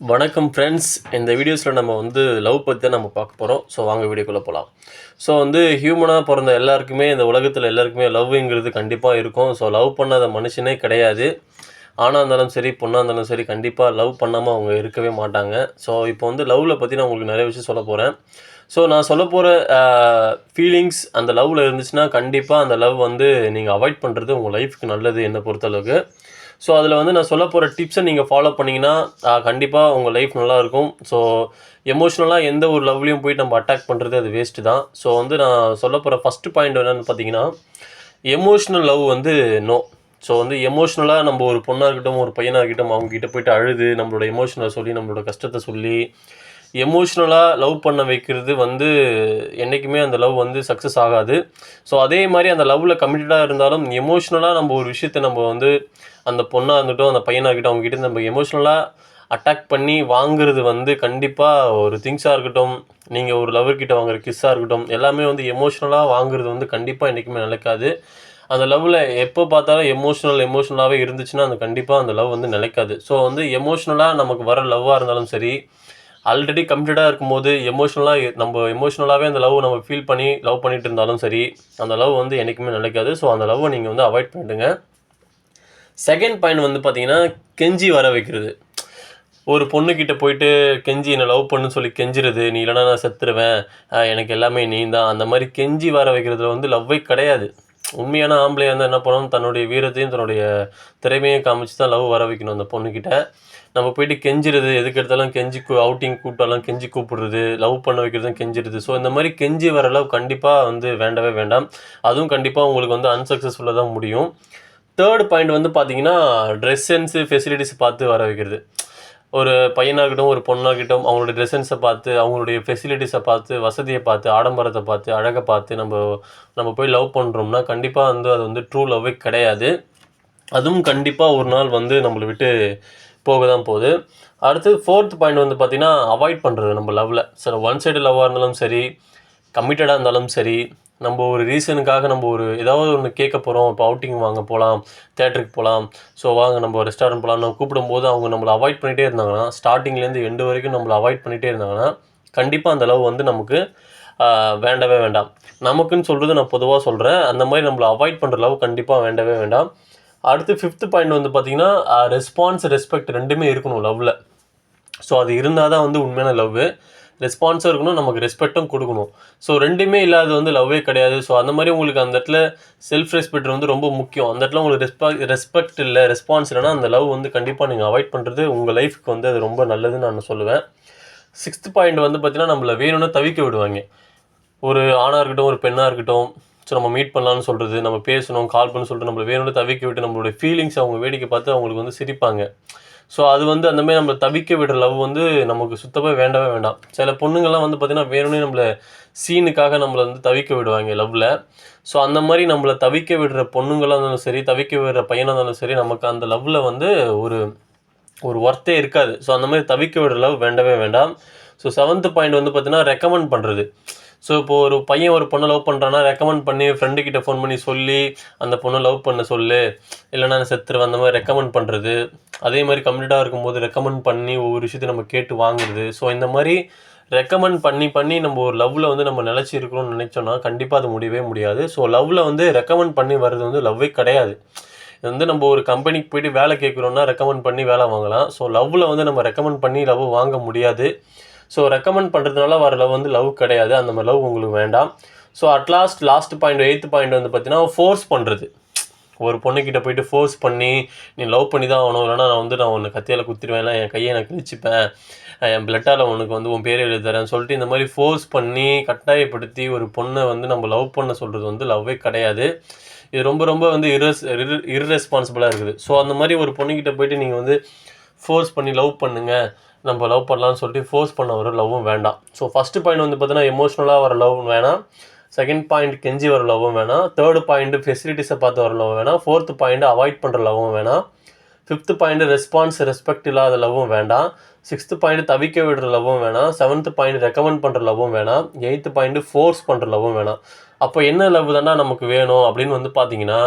வணக்கம் ஃப்ரெண்ட்ஸ் இந்த வீடியோஸில் நம்ம வந்து லவ் பற்றி தான் நம்ம பார்க்க போகிறோம் ஸோ வாங்க வீடியோக்குள்ளே போகலாம் ஸோ வந்து ஹியூமனாக பிறந்த எல்லாருக்குமே இந்த உலகத்தில் எல்லாருக்குமே லவ்ங்கிறது கண்டிப்பாக இருக்கும். ஸோ லவ் பண்ணாத மனுஷனே கிடையாது. ஆணாக இருந்தாலும் சரி பொண்ணாக இருந்தாலும் சரி கண்டிப்பாக லவ் பண்ணாமல் அவங்க இருக்கவே மாட்டாங்க. ஸோ இப்போ வந்து லவ்வில் பற்றி நான் உங்களுக்கு நிறைய விஷயம் சொல்ல போகிறேன் ஸோ நான் சொல்ல போகிற ஃபீலிங்ஸ் அந்த லவ்வில் இருந்துச்சுன்னா கண்டிப்பாக அந்த லவ் வந்து நீங்கள் அவாய்ட் பண்ணுறது உங்கள் லைஃப்க்கு நல்லது என்னை பொறுத்தளவுக்கு. ஸோ அதில் வந்து நான் சொல்ல போகிற டிப்ஸை நீங்கள் ஃபாலோ பண்ணிங்கன்னா கண்டிப்பாக உங்கள் லைஃப் நல்லாயிருக்கும். ஸோ எமோஷ்னலாக எந்த ஒரு லவ்லையும் போயிட்டு நம்ம அட்டாக் பண்ணுறது அது வேஸ்ட்டு தான். ஸோ வந்து நான் சொல்ல போகிற ஃபஸ்ட்டு பாயிண்ட் என்னென்னு பார்த்தீங்கன்னா எமோஷ்னல் லவ் வந்து நோ ஸோ வந்து எமோஷ்னலாக நம்ம ஒரு பொண்ணாக இருக்கட்டும் ஒரு பையனாக இருக்கட்டும் அவங்ககிட்ட போயிட்டு அழுது நம்மளோட எமோஷனை சொல்லி நம்மளோட கஷ்டத்தை சொல்லி எமோஷ்னலாக லவ் பண்ண வைக்கிறது வந்து என்றைக்குமே அந்த லவ் வந்து சக்ஸஸ் ஆகாது. ஸோ அதே மாதிரி அந்த லவ்வில் கமிட்டடாக இருந்தாலும் எமோஷ்னலாக நம்ம ஒரு விஷயத்தை நம்ம வந்து அந்த பொண்ணாக இருந்துட்டும் அந்த பையனாக இருக்கட்டும் அவங்ககிட்ட நம்ம எமோஷ்னலாக அட்டாக் பண்ணி வாங்குறது வந்து கண்டிப்பாக ஒரு திங்ஸாக இருக்கட்டும் நீங்கள் ஒரு லவர்கிட்ட வாங்குற கிஸ்ஸாக இருக்கட்டும் எல்லாமே வந்து எமோஷ்னலாக வாங்குறது வந்து கண்டிப்பாக என்றைக்குமே நிலைக்காது. அந்த லவ்வில் எப்போ பார்த்தாலும் எமோஷ்னல் எமோஷ்னலாகவே இருந்துச்சுன்னா அந்த கண்டிப்பாக அந்த லவ் வந்து நிலைக்காது. ஸோ வந்து எமோஷ்னலாக நமக்கு வர லவ்வாக இருந்தாலும் சரி ஆல்ரெடி கம்ப்ளீட்டாக இருக்கும்போது எமோஷ்னலாக நம்ம எமோஷ்னலாகவே அந்த லவ் நம்ம ஃபீல் பண்ணி லவ் பண்ணிட்டு இருந்தாலும் சரி அந்த லவ் வந்து என்றைக்குமே நிலைக்காது. ஸோ அந்த லவ்வை நீங்கள் வந்து அவாய்ட் பண்ணிடுங்க. செகண்ட் பாயிண்ட் வந்து பார்த்தீங்கன்னா கெஞ்சி வர வைக்கிறது. ஒரு பொண்ணுக்கிட்ட போயிட்டு கெஞ்சி என்னை லவ் பண்ணுன்னு சொல்லி கெஞ்சிறது நீ இல்லைனா நான் செத்துருவேன். எனக்கு எல்லாமே நீ தான் அந்த மாதிரி கெஞ்சி வர வைக்கிறதுல வந்து லவ்வே கிடையாது. உண்மையான ஆம்பளை வந்து என்ன பண்ணணும்? தன்னுடைய வீரத்தையும் தன்னுடைய திறமையும் காமிச்சு தான் லவ் வர வைக்கணும் அந்த பொண்ணுக்கிட்ட நம்ம போயிட்டு கெஞ்சிறது எதுக்கு எடுத்தாலும் கெஞ்சி அவுட்டிங் கூப்பிட்டாலும் கெஞ்சி கூப்பிடுறது லவ் பண்ண வைக்கிறதும் கெஞ்சிருது ஸோ இந்த மாதிரி கெஞ்சி வர லவ் கண்டிப்பாக வந்து வேண்டவே வேண்டாம். அதுவும் கண்டிப்பாக உங்களுக்கு வந்து அன்சக்ஸஸ்ஃபுல்லாக தான் முடியும். தேர்ட் பாயிண்ட் வந்து பார்த்தீங்கன்னா ட்ரெஸ் சென்ஸு ஃபெசிலிட்டிஸ் பார்த்து வர வைக்கிறது. ஒரு பையனாக இருக்கட்டும் ஒரு பொண்ணாக இருக்கட்டும் அவங்களோட ட்ரெஸ்ஸன்ஸை பார்த்து அவங்களுடைய ஃபெசிலிட்டிஸை பார்த்து வசதியை பார்த்து ஆடம்பரத்தை பார்த்து அழகை பார்த்து நம்ம நம்ம போய் லவ் பண்ணுறோம்னா கண்டிப்பாக வந்து அது வந்து ட்ரூ லவ்வே கிடையாது. அதுவும் கண்டிப்பாக ஒரு நாள் வந்து நம்மளை விட்டு போக தான் போகுது. அடுத்து ஃபோர்த் பாயிண்ட் வந்து பார்த்திங்கன்னா அவாய்ட் பண்ணுறது நம்ம லவ்வில் சில ஒன் சைடு லவ்வாக இருந்தாலும் சரி கமிட்டடாக இருந்தாலும் சரி நம்ம ஒரு ரீசனுக்காக நம்ம ஒரு ஏதாவது ஒன்று கேட்க போகிறோம் இப்போ அவுட்டிங் வாங்க போகலாம் தேட்டருக்கு போகலாம் ஸோ வாங்க நம்ம ரெஸ்டாரண்ட் போகலாம் நம்ம கூப்பிடும்போது அவங்க நம்மளை அவாய்ட் பண்ணிகிட்டே இருந்தாங்கன்னா ஸ்டார்டிங்லேருந்து எண்டு வரைக்கும் நம்மளை அவாய்ட் பண்ணிகிட்டே இருந்தாங்கன்னா கண்டிப்பாக அந்த லவ் வந்து நமக்கு வேண்டவே வேண்டாம். நமக்குன்னு சொல்கிறது நான் பொதுவாக சொல்கிறேன் அந்த மாதிரி நம்மளை அவாய்ட் பண்ணுற லவ் கண்டிப்பாக வேண்டவே வேண்டாம். அடுத்து ஃபிஃப்த் பாயிண்ட் வந்து பார்த்திங்கன்னா ரெஸ்பான்ஸ் ரெஸ்பெக்ட் ரெண்டுமே இருக்கணும் லவ்வில் ஸோ அது இருந்தால் தான் வந்து உண்மையான லவ்வு ரெஸ்பான்ஸும் இருக்கணும் நமக்கு ரெஸ்பெக்ட்டும் கொடுக்கணும். ஸோ ரெண்டுமே இல்லாத வந்து லவ்வே கிடையாது. ஸோ அந்த மாதிரி உங்களுக்கு அந்த இடத்துல செல்ஃப் ரெஸ்பெக்ட் வந்து ரொம்ப முக்கியம். அந்த இடத்துல உங்களுக்கு ரெஸ்பெக்ட் ரெஸ்பெக்ட் இல்லை ரெஸ்பான்ஸ் இல்லைனா அந்த லவ் வந்து கண்டிப்பாக நீங்கள் அவாய்ட் பண்ணுறது உங்கள் லைஃப்க்கு வந்து அது ரொம்ப நல்லதுன்னு நான் சொல்லுவேன். சிக்ஸ்த் பாயிண்ட் வந்து பார்த்திங்கன்னா நம்மளை வேணும்னு தவிக்க விடுவாங்க. ஒரு ஆணாக இருக்கட்டும் ஒரு பெண்ணாக இருக்கட்டும் ஸோ நம்ம மீட் பண்ணலாம்னு சொல்கிறது நம்ம பேசணும் கால் பண்ண சொல்லிட்டு நம்மளை வேணும்னு தவிக்க விட்டு நம்மளுடைய ஃபீலிங்ஸ் அவங்க வேடிக்கை பார்த்து அவங்களுக்கு வந்து சிரிப்பாங்க. ஸோ அது வந்து அந்தமாதிரி நம்மளை தவிக்க விடுற லவ் வந்து நமக்கு சுத்தமாக வேண்டவே வேண்டாம். சில பொண்ணுங்கள்லாம் வந்து பார்த்திங்கன்னா வேணும்னே நம்மளை சீனுக்காக நம்மளை வந்து தவிக்க விடுவாங்க லவ்வில் ஸோ அந்த மாதிரி நம்மளை தவிக்க விடுற பொண்ணுங்களாக இருந்தாலும் சரி தவிக்க விடுற பையனாக இருந்தாலும் சரி நமக்கு அந்த லவ்வில் வந்து ஒரு ஒரு ஒர்த்தே இருக்காது. ஸோ அந்த மாதிரி தவிக்க விடுற லவ் வேண்டவே வேண்டாம். ஸோ செவன்த் பாயிண்ட் வந்து பார்த்தீங்கன்னா ரெக்கமெண்ட் பண்ணுறது ஸோ இப்போ ஒரு பையன் ஒரு பொண்ணை லவ் பண்ணுறான்னா ரெக்கமெண்ட் பண்ணி ஃப்ரெண்டுக்கிட்ட ஃபோன் பண்ணி சொல்லி அந்த பொண்ணை லவ் பண்ண சொல்லு. இல்லைன்னா நான் செத்துருவேன் அந்த மாதிரி ரெக்கமெண்ட் பண்ணுறது அதே மாதிரி கம்ப்ளீட்டாக இருக்கும்போது ரெக்கமெண்ட் பண்ணி ஒவ்வொரு விஷயத்தையும் நம்ம கேட்டு வாங்குறது. ஸோ இந்த மாதிரி ரெக்கமெண்ட் பண்ணி பண்ணி நம்ம ஒரு லவ்வில் வந்து நம்ம நிலச்சி இருக்கிறோம்னு நினச்சோன்னா கண்டிப்பாக அது முடியவே முடியாது. ஸோ லவ்வில் வந்து ரெக்கமெண்ட் பண்ணி வர்றது வந்து லவ்வே கிடையாது. இது வந்து நம்ம ஒரு கம்பெனிக்கு போயிட்டு வேலை கேட்குறோன்னா ரெக்கமெண்ட் பண்ணி வேலை வாங்கலாம். ஸோ லவ்வில் வந்து நம்ம ரெக்கமெண்ட் பண்ணி லவ் வாங்க முடியாது. ஸோ ரெக்கமெண்ட் பண்ணுறதுனால வர லவ் வந்து லவ் கிடையாது. அந்த மாதிரி லவ் உங்களுக்கு வேண்டாம். So at last last point eight point வந்து பார்த்தீங்கன்னா ஃபோர்ஸ் பண்ணுறது ஒரு பொண்ணுக்கிட்ட போயிட்டு ஃபோர்ஸ் பண்ணி நீ லவ் பண்ணி தான் ஆகணும். இல்லைனா நான் வந்து நான் உன்னை கத்தியால் குத்திடுவேன். இல்லை என் கையை நான் கிழிச்சிப்பேன். என் பிளட்டால் உனக்கு வந்து உன் பேர் எழுதி தரேன் சொல்லிட்டு இந்த மாதிரி ஃபோர்ஸ் பண்ணி கட்டாயப்படுத்தி ஒரு பொண்ணை வந்து நம்ம லவ் பண்ண சொல்கிறது வந்து லவ்வே கிடையாது. இது ரொம்ப ரொம்ப வந்து இரஸ் இர்ரெஸ்பான்சிபிளாக இருக்குது. ஸோ அந்த மாதிரி ஒரு பொண்ணுக்கிட்ட போயிட்டு நீங்கள் வந்து ஃபோர்ஸ் பண்ணி லவ் பண்ணுங்கள் நம்ம லவ் பண்ணலாம்னு சொல்லிட்டு ஃபோர்ஸ் பண்ண ஒரு லவ்வும் வேண்டாம். ஸோ ஃபஸ்ட்டு பாயிண்ட் வந்து பார்த்தீங்கன்னா எமோஷ்னலாக வர லவ்வும் வேணாம். செகண்ட் பாயிண்ட் கெஞ்சி வர லவ்வும் வேணாம். தேர்டு பாயிண்ட் ஃபெசிலிட்டிஸை பார்த்து வர லவ் வேணாம். ஃபோர்த்து பாயிண்ட் அவாய்ட் பண்ணுற லவ்வும் வேணாம். ஃபிஃப்த்து பாயிண்ட் ரெஸ்பான்ஸ் ரெஸ்பெக்ட் இல்லாத லவ்வும் வேண்டாம். சிக்ஸ்த்து பாயிண்ட் தவிக்க விடுற லவ்வும் வேணாம். செவன்த்து பாயிண்ட் ரெக்கமெண்ட் பண்ணுற லவ்வும் வேணாம். எயித்து பாயிண்ட் ஃபோர்ஸ் பண்ணுற லவ்வும் வேணாம். அப்போ என்ன லவ் தாண்டா நமக்கு வேணும் அப்படின்னு வந்து பார்த்தீங்கன்னா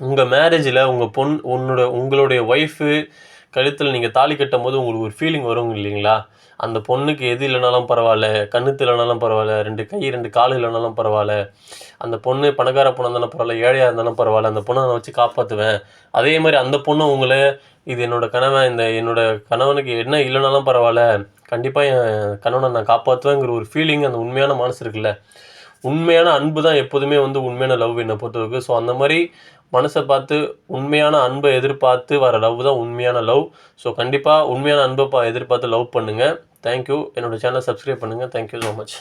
உங்கள் மேரேஜில் உங்கள் பொன் உன்னோட உங்களுடைய ஒய்ஃபு கழுத்தில் நீங்கள் தாலி கட்டும்போது உங்களுக்கு ஒரு ஃபீலிங் வரும் இல்லைங்களா? அந்த பொண்ணுக்கு எது இல்லைனாலும் பரவாயில்ல கண்ணுத்து இல்லைனாலும் பரவாயில்ல ரெண்டு கை ரெண்டு கால் இல்லைனாலும் பரவாயில்ல அந்த பொண்ணு பணக்கார பொண்ணு இருந்தாலும் பரவாயில்ல ஏழையாக இருந்தாலும் பரவாயில்ல அந்த பொண்ணை நான் வச்சு காப்பாற்றுவேன் அதே மாதிரி அந்த பொண்ணு உங்களை இது என்னோட கணவன் இந்த என்னோட கணவனுக்கு என்ன இல்லைனாலும் பரவாயில்ல கண்டிப்பாக என் கணவனை நான் காப்பாற்றுவேங்கிற ஒரு ஃபீலிங் அந்த உண்மையான மனசு இருக்குல்ல. உண்மையான அன்பு தான் எப்போதுமே வந்து உண்மையான லவ் என்னை பொறுத்தவரைக்கும். ஸோ அந்த மாதிரி மனசை பார்த்து உண்மையான அன்பை எதிர்பார்த்து வர லவ் தான் உண்மையான லவ் ஸோ கண்டிப்பாக உண்மையான அன்பை எதிர்பார்த்து லவ் பண்ணுங்கள் தேங்க்யூ என்னோட சேனலை சப்ஸ்கிரைப் பண்ணுங்கள் தேங்க்யூ ஸோ மச்